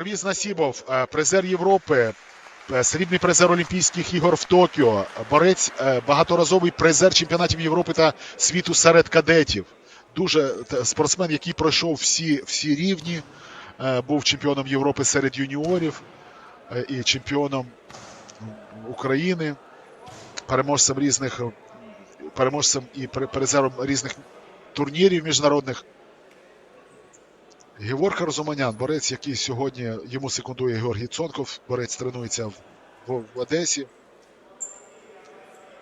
Парвіз Насібов, е, призер Європи, е, срібний призер Олімпійських ігор в Токіо, борець, е, багаторазовий призер чемпіонатів Європи та світу серед кадетів. Дуже спортсмен, який пройшов всі, всі рівні, був чемпіоном Європи серед юніорів і чемпіоном України, переможцем різних переможцем і призером різних турнірів міжнародних. Геворг Розуманян, борець, який сьогодні йому секундує Георгій Цонков, борець тренується в, в, Одесі.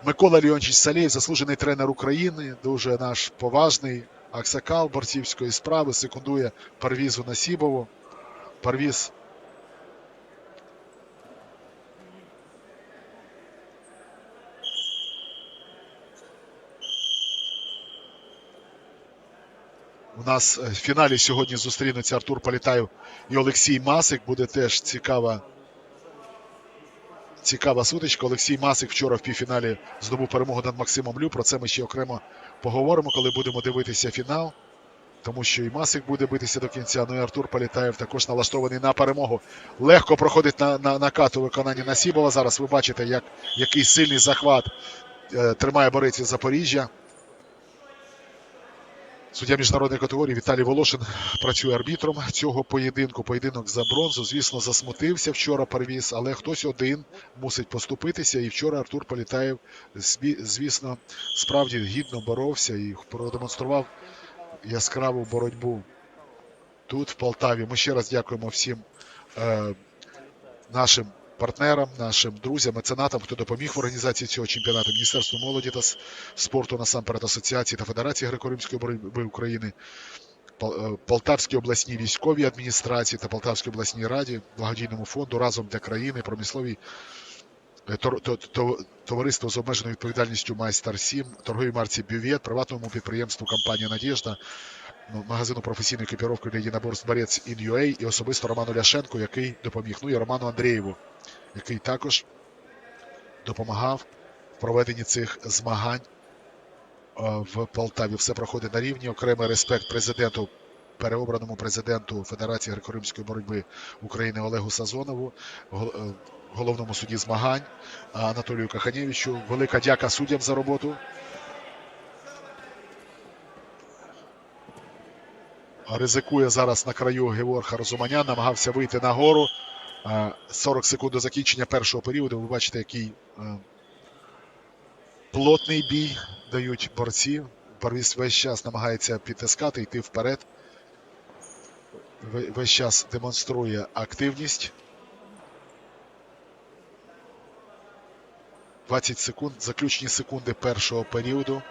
Микола Леончич Салєєв, заслужений тренер України, дуже наш поважний аксакал борцівської справи, секундує Парвізу Насібову. Парвіз нас в фіналі сьогодні зустрінуться Артур Політаєв і Олексій Масик. Буде теж цікава, цікава сутичка. Олексій Масик вчора в півфіналі здобув перемогу над Максимом Лю. Про це ми ще окремо поговоримо, коли будемо дивитися фінал. Тому що і Масик буде битися до кінця. Ну і Артур Політаєв також налаштований на перемогу. Легко проходить на, на, накат у виконанні Насібова. Зараз ви бачите, як, який сильний захват е, тримає борець із Запоріжжя. Суддя міжнародної категорії Віталій Волошин працює арбітром цього поєдинку. Поєдинок за бронзу. Звісно, засмутився вчора Парвіз, але хтось один мусить поступитися. І вчора Артур Політаєв, звісно, справді гідно боровся і продемонстрував яскраву боротьбу тут, в Полтаві. Ми ще раз дякуємо всім е, нашим партнерам, нашим друзям, меценатам, хто допоміг в організації цього чемпіонату, Міністерству молоді та спорту насамперед Асоціації та Федерації греко-римської боротьби України, е, Полтавській обласній військовій адміністрації та Полтавській обласній раді, благодійному фонду разом для країни, промисловій е, товариство з обмеженою відповідальністю Майстер 7, торговій марці Бювет, приватному підприємству компанія Надєжда, ну, магазину професійної екіпіровки для єдиноборств Борець In.ua і особисто Роману Ляшенко, який допоміг. Ну і Роману Андрієву, який також допомагав в проведенні цих змагань е, в Полтаві. Все проходить на рівні. Окремий респект президенту, переобраному президенту Федерації греко-римської боротьби України Олегу Сазонову, е, головному судді змагань Анатолію Каханєвичу. Велика дяка суддям за роботу. Ризикує зараз на краю Геворг Розуманян, намагався вийти на гору. Е, 40 секунд до закінчення першого періоду. Ви бачите, який е, плотний бій дають борці. Парвіс весь час намагається підтискати, йти вперед. Весь час демонструє активність. 20 секунд, заключні секунди першого періоду.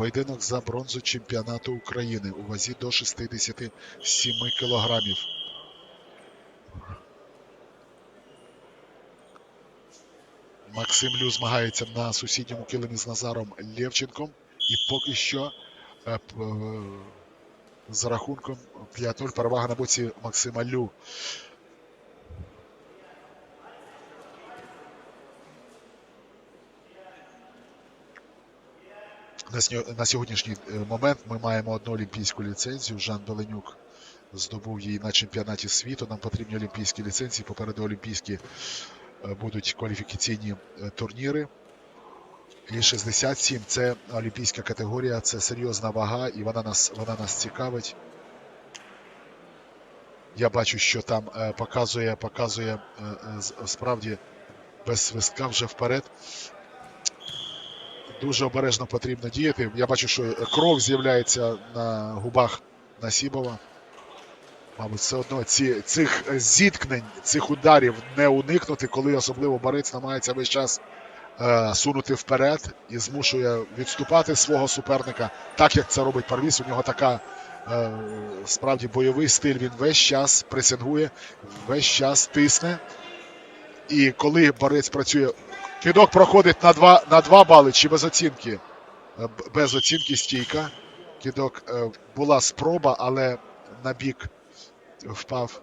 Поєдинок за бронзу чемпіонату України у вазі до 67 кілограмів. Максим Лю змагається на сусідньому килимі з Назаром Лєвченком. І поки що е, е, з рахунком 5-0 перевага на боці Максима Лю. На, сьогоднішній е, момент ми маємо одну олімпійську ліцензію. Жан Беленюк здобув її на чемпіонаті світу. Нам потрібні олімпійські ліцензії. Попереду олімпійські е, будуть кваліфікаційні е, турніри. І 67 це олімпійська категорія, це серйозна вага, і вона нас, вона нас цікавить. Я бачу, що там показує, показує справді без свистка вже вперед. Дуже обережно потрібно діяти. Я бачу, що кров з'являється на губах Насібова. Мабуть, все одно ці, цих зіткнень, цих ударів не уникнути, коли особливо борець намагається весь час е, сунути вперед і змушує відступати свого суперника, так як це робить Парвіс. У нього така е, справді бойовий стиль. Він весь час пресингує, весь час тисне. І коли борець працює, кидок проходить на 2, на 2 бали чи без оцінки. Е, Без оцінки стійка. Кидок е, була спроба, але на бік впав.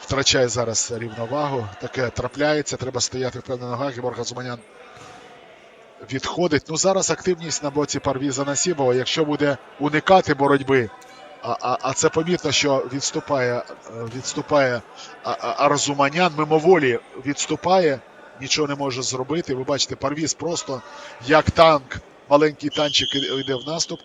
Втрачає зараз рівновагу. Таке трапляється, треба стояти впевнено на ногах. Георг Газуманян відходить. Ну зараз активність на боці Парвіза Насібова. Якщо буде уникати боротьби, а, а, а це помітно, що відступає, е, відступає Арзуманян, мимоволі відступає, нічого не може зробити. Ви бачите, Парвіз просто як танк, маленький танчик йде в наступ.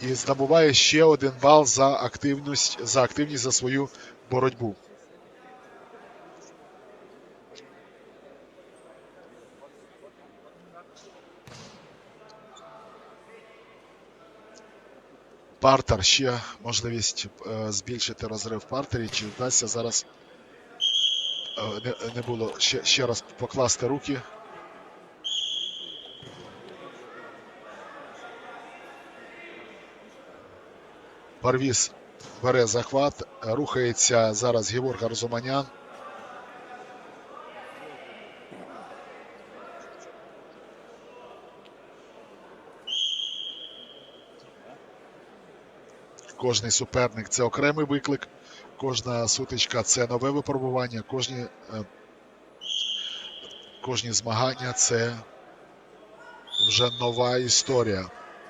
І здобуває ще один бал за активність, за активність за свою боротьбу. Партер ще можливість е, збільшити розрив партері. Чи вдасться зараз е, не, не було ще, ще раз покласти руки. Парвіз бере захват, рухається зараз Георг Арзуманян. Кожний суперник це окремий виклик, кожна сутичка це нове випробування, кожні, е, кожні змагання це вже нова історія.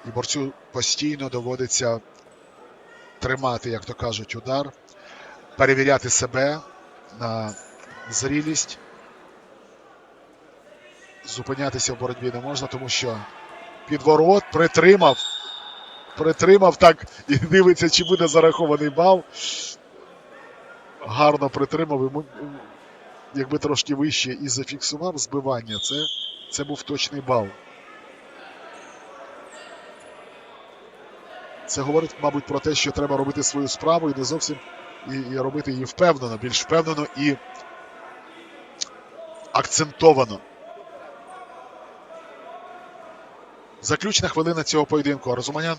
І борцю постійно доводиться тримати, як то кажуть, удар, перевіряти себе на зрілість. Зупинятися в боротьбі не можна, тому що підворот притримав. Притримав так і дивиться, чи буде зарахований бал. Гарно притримав. Якби трошки вище і зафіксував збивання, це, це був точний бал. Це говорить, мабуть, про те, що треба робити свою справу і не зовсім і, і робити її впевнено, більш впевнено і акцентовано. Заключна хвилина цього поєдинку. Розуманян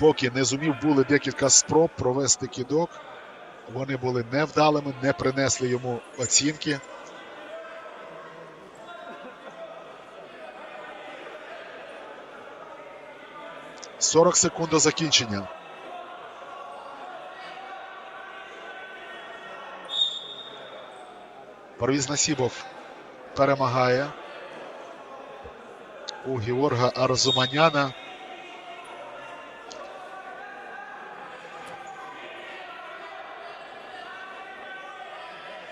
поки не зумів були декілька спроб провести кідок. Вони були невдалими, не принесли йому оцінки. Сорок секунд до закінчення. Парвіз Насібов перемагає у Георга Арзуманяна.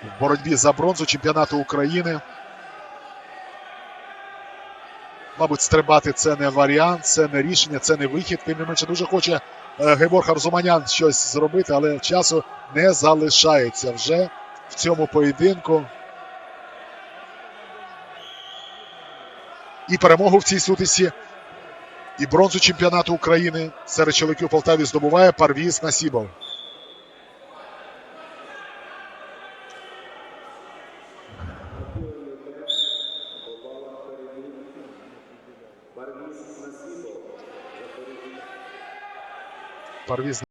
В боротьбі за бронзу чемпіонату України. Мабуть, стрибати це не варіант, це не рішення, це не вихід. Тим не менше дуже хоче е, Георг Арзуманян щось зробити, але часу не залишається вже в цьому поєдинку. І перемогу в цій сутисі, і бронзу чемпіонату України серед чоловіків Полтаві здобуває Парвіз Насібов. Парвіз